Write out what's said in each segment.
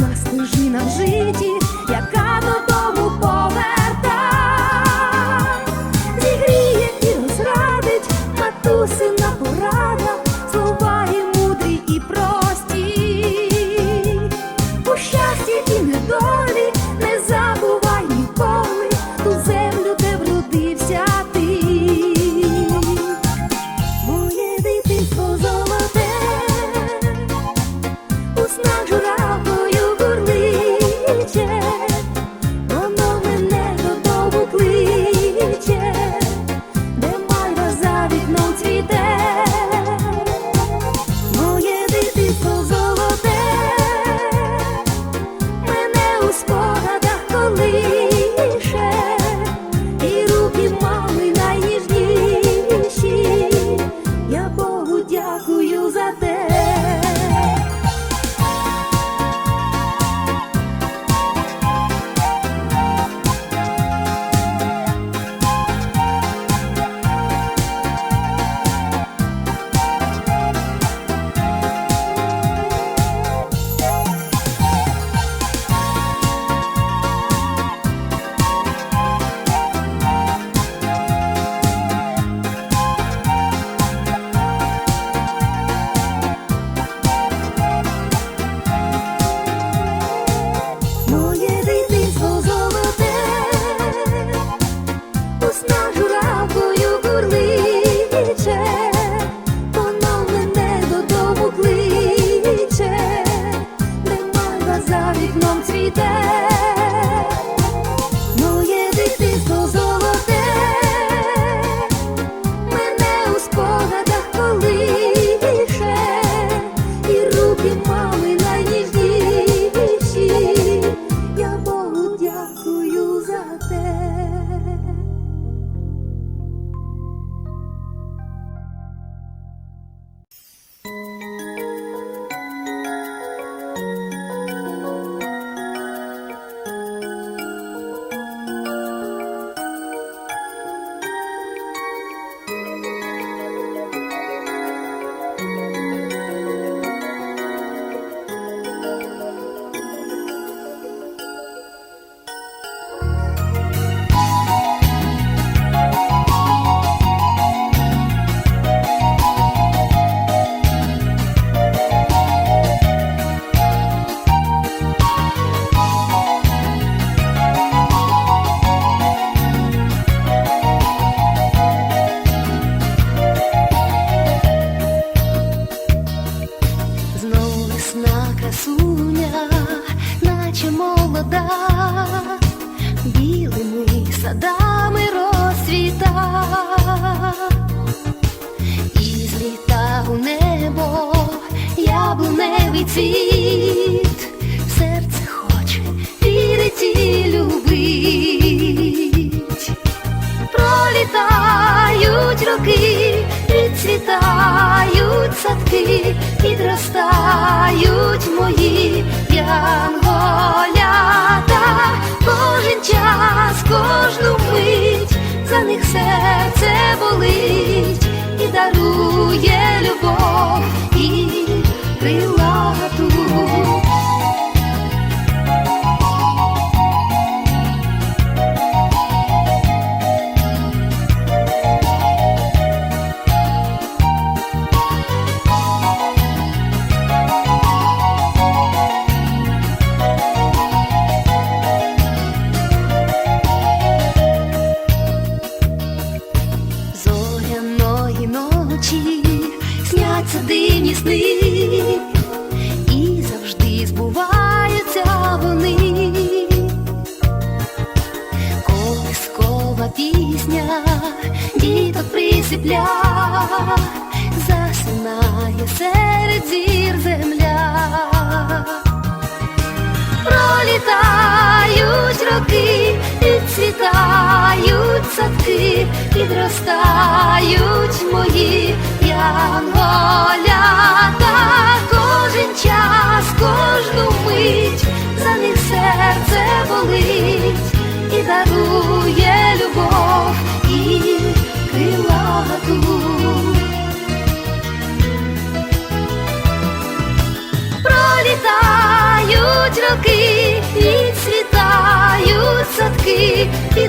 Нас стежина в житті, яка то. наче молода, білими садами розцвіта. І зліта у небо яблуневий цвіт, серце хоче вірить і любить, пролітають роки, відцвітають садки, підростають. You. сняться дивні сни, і завжди збуваються вони, колискова пісня діток присипля, засинає серед зір земля, пролітають роки, відцвітають садки, підростають.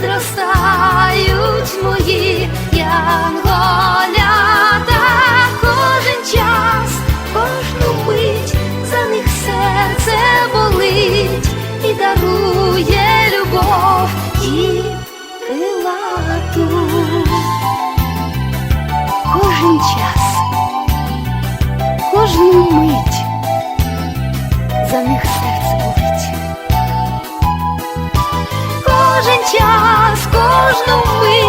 підростають мої янголята кожен час, кожну мить за них серце болить і дарує любов і крилату кожен час, кожну мить за них серце. Кожен час, кожну мить